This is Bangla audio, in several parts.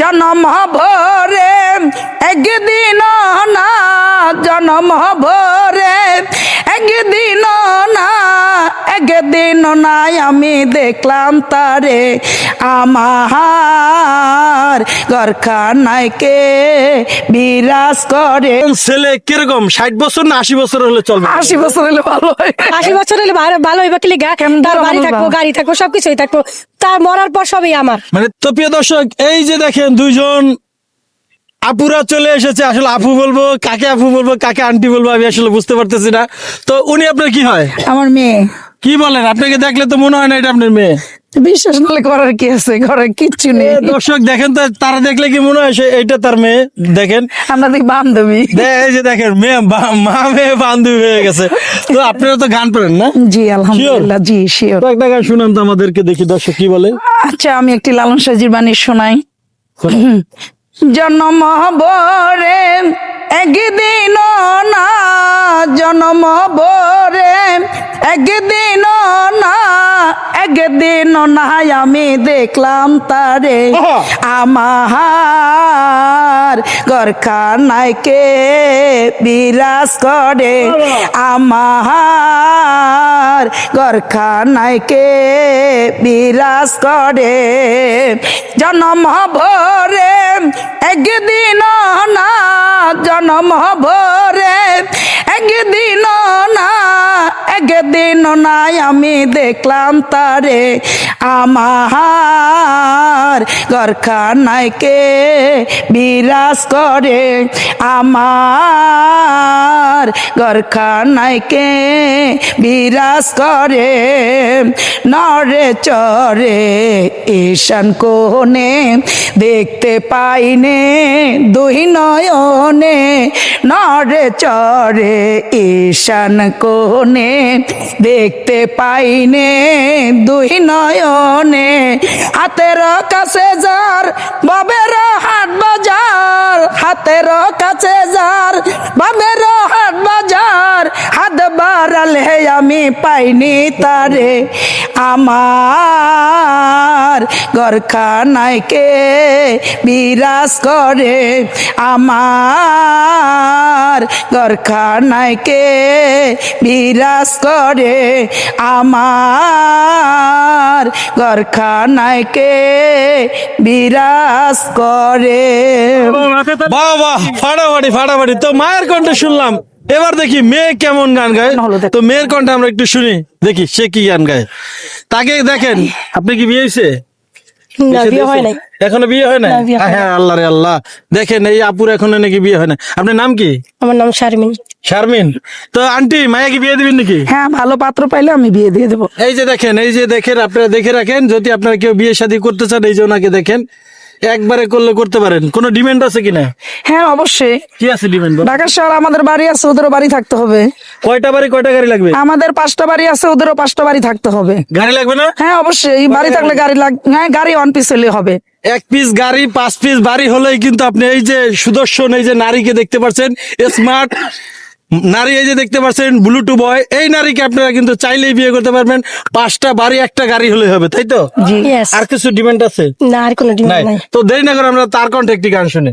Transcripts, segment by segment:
জনম ভরে একদিন না জনম ভরে একদিন না একদিন নাই আমি দেখলাম তারে। আমার গরখানায় কে বিরাজ করে। ছেলে কীরকম? ষাট বছর না আশি বছর হলে চলবে? আশি বছর হলে ভালো হয়। আশি বছর হলে ভালো হইবা কি লিগা? কেমন তার বাড়ি থাকব গাড়ি থাকব সবকিছুই থাকব। তার মরার পর সবই আমার। মানে তো প্রিয় দর্শক এই যে দেখেন দুইজন আপুরা চলে এসেছে। আসলে আপু বলব কাকে আপু বলব কাকে আন্টি বলব আমি আসলে বুঝতে পারতেছি না। তো উনি আপনার কি হয়? আমার মেয়ে। কি বলেন? আপনাকে দেখলে তো মনে হয় না এটা আপনার মেয়ে। বিশ্বাস নাহলে করার কি আছে? ঘরে কিচ্ছু নেই। দর্শক দেখেন তো তারা দেখলে কি মনে হয় সে এইটা তার মেয়ে? দেখেন। আমরা দেখি বান্ধবী। এই যে দেখেন মেয়ে মা মেয়ে বান্ধবী হয়ে গেছে। তো আপনারা তো গান করেন না? জি আলহামদুলিল্লাহ জি শিওর তো একটা গান শুনান তো আমাদেরকে দেখি দর্শক কি বলে। আচ্ছা আমি একটি লালন সাজির বাণী শোনাই। জন্ম বরে একদিন না। জন্ম বরে একদিন না। একদিন না আমি দেখলাম তারে। আমার গরখানায় কে বিরাজ করে। আমার গরখানায় কে বিরাজ করে। জন্ম ভরে একদিন না জন্ম ভরে একদিন না একদিন নাই আমি দেখলাম তারে। আমার গরখানায় কে বিরাজ করে? আমার গরখানায় কে বিরাজ করে? নরে চরে ঈশান কোনে দেখতে পাইনে দুই নয়নে। নরে চরে ঈশান কোনে দেখতে পাইনে দুই নয়নে। হাতের কাছে যার বাবের হাট বাজার। হাতের কাছে যার বাবের হাট বাজার, হাত বাড়ালে আমি পাইনি তারে। আমার গরখানায় কে বিরাজ করে? আমার গরখানায় কে বিরাজ করে? আমার গরখানায় কে বিরাজ করে? বাহ বাহ ফাটাফাটি ফাটাফাটি। তো মায়ের কণ্ঠে শুনলাম। এবার দেখি মেয়ে কেমন গান গায়। তো মেয়ের কণ্ঠে আমরা একটু শুনি। দেখি সে কি গান গায়। তাকে দেখেন আপনি কি বিয়ে হয়েছে? না বিয়ে হয় নাই। এখনও বিয়ে হয় না হয় হ্যাঁ আল্লাহ রে আল্লাহ। দেখেন এই আপুর এখনও নাকি বিয়ে হয় না আপনার নাম কি? আমার নাম শারমিন। শারমিন। তো আন্টি মায়া কি বিয়ে দিবেন নাকি? হ্যাঁ ভালো পাত্র পাইলে আমি বিয়ে দিয়ে দেবো। এই যে দেখেন এই যে দেখেন আপনারা দেখে রাখেন। যদি আপনারা কেউ বিয়ে শাদী করতে চান এই যে ওনাকে দেখেন। একবারে করলে করতে পারেন। কোনো ডিমান্ড আছে কিনা হ্যাঁ অবশ্যই। কি আছে ডিমান্ড ঢাকা শহর আমাদের বাড়ি আছে ওদেরও বাড়ি থাকতে হবে। কয়টা বাড়ি কয়টা গাড়ি লাগবে? আমাদের পাঁচটা বাড়ি আছে ওদেরও পাঁচটা বাড়ি থাকতে হবে। গাড়ি লাগবে না? হ্যাঁ অবশ্যই। বাড়ি থাকলে গাড়ি লাগ হ্যাঁ গাড়ি অন পিস হলে হবে। এক পিস গাড়ি পাঁচ পিস বাড়ি হলেই কিন্তু আপনি এই যে সুদর্শন এই যে নারীকে দেখতে পাচ্ছেন স্মার্ট নারী এই যে দেখতে পাচ্ছেন ব্লুটু বয় এই নারীকে আপনারা কিন্তু চাইলেই বিয়ে করতে পারবেন। পাঁচটা বাড়ি একটা গাড়ি হলে হবে তাই তো? আর কিছু ডিমান্ড আছে? না আর কোনো ডিমান্ড নাই। তো দেরি না করে আমরা তার কণ্ঠে একটি গান শুনি।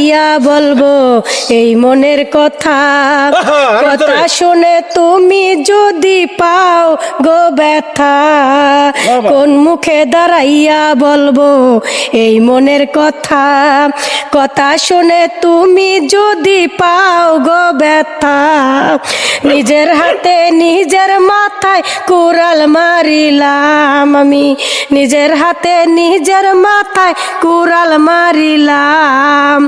দাঁড়াইয়া বলব এই মনের কথা। কথা শুনে তুমি যদি পাও গো ব্যথা কোন মুখে দাঁড়াইয়া বলব এই মনের কথা। কথা শুনে তুমি যদি পাও গো ব্যথা নিজের হাতে নিজের মাথায় কুড়াল মারিলাম আমি। নিজের হাতে নিজের মাথায় কুড়াল মারিলাম।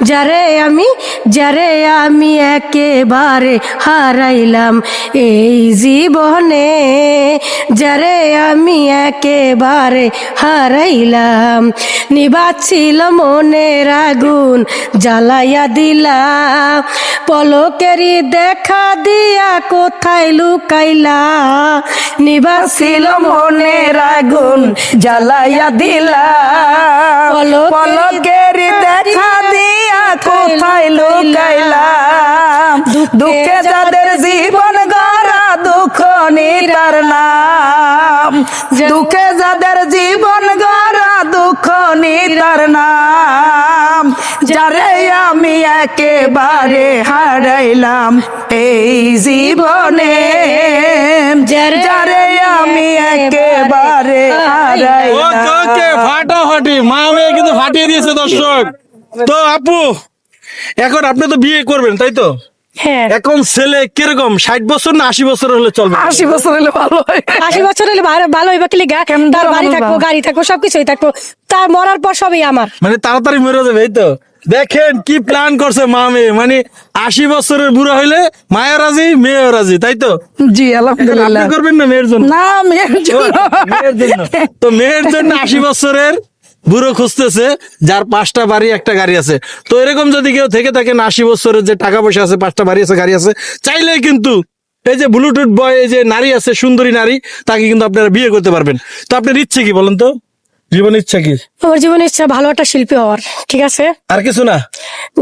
যারে আমি যারে আমি একেবারে হারাইলাম এই জীবনে যারে আমি একেবারে হারাইলাম। নিবাচ্ছিল মনের আগুন জ্বালাইয়া দিলাম পলকেরই দেখা দিয়া কোথায় লুকাইলা? নিবাচ্ছিল মনের আগুন জ্বালাইয়া দিলা পলকের দেখা দিয়া কোথায় লুকাইলাম? দুঃখে যাদের জীবন গড়া দুঃখ নিরার নাম দুঃখে যাদের জীবন গড়া দুঃখ নিরার নাম যারে আমি একেবারে হারাইলাম এই জীবনে যারে আমি একেবারে হারাইলাম। ফাটাফাটি মা মেয়ে কিন্তু ফাটিয়ে দিয়েছে দর্শক। তো আপু এখন আপনি তো বিয়ে করবেন তাই তো? হ্যাঁ। এখন ছেলে কীরকম? ষাট বছর না আশি বছর হলে চলবে? আশি বছর হলে ভালো হয়। আশি বছর হলে ভালো- হইবা কি লিগা তার বাড়ি থাকব গাড়ি থাকব সবকিছুই থাকব। তার মরার পর সবই আমার। মানে তাড়াতাড়ি মরে যাবে এই তো? দেখেন কি প্ল্যান করছে মা মেয়ে। মানে আশি বছরের বুড়া হইলে মায়া রাজি মেয়েও রাজি তাই তো? জি আলহামদুলিল্লাহ। করবেন না মেয়ের জন্য? না মেয়ের ও, জন্য। মেয়ের জন্য। তো মেয়ের জন্য আশি বছরের বুড়ো খুঁজতেছে যার পাঁচটা বাড়ি একটা গাড়ি আছে। তো এরকম যদি কেউ থেকে থাকেন আশি বছরের যে টাকা পয়সা আছে পাঁচটা বাড়ি আছে গাড়ি আছে চাইলেই কিন্তু এই যে ব্লুটুথ বয় এই যে নারী আছে সুন্দরী নারী তাকে কিন্তু আপনারা বিয়ে করতে পারবেন। তো আপনার ইচ্ছে কি বলেন তো? জীবন ইচ্ছা কি? আমার জীবনের ইচ্ছা ভালো একটা শিল্পী হওয়ার ঠিক আছে? আর কিছু না?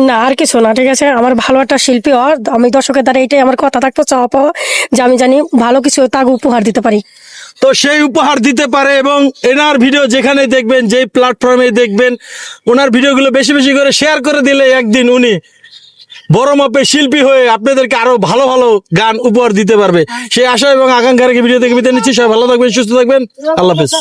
না আর কিছু না ঠিক আছে? আমার ভালো একটা শিল্পী হওয়ার আমি দর্শকের দ্বারা এটাই আমার কথা থাকতো চাওয়া পাওয়া যে আমি জানি ভালো কিছু তাকে উপহার দিতে পারি। তো সেই উপহার দিতে পারে এবং এনার ভিডিও যেখানে দেখবেন, যেই প্ল্যাটফর্মে দেখবেন, ওনার ভিডিওগুলো বেশি বেশি করে শেয়ার করে দিলে একদিন উনি বড় মাপে শিল্পী হয়ে আপনাদেরকে আরও ভালো ভালো গান উপহার দিতে পারবে। সেই আশা এবং আকাঙ্ক্ষার ভিডিও দেখে নিচ্ছি। সবাই ভালো থাকবেন, সুস্থ থাকবেন। আল্লাহ হাফেজ।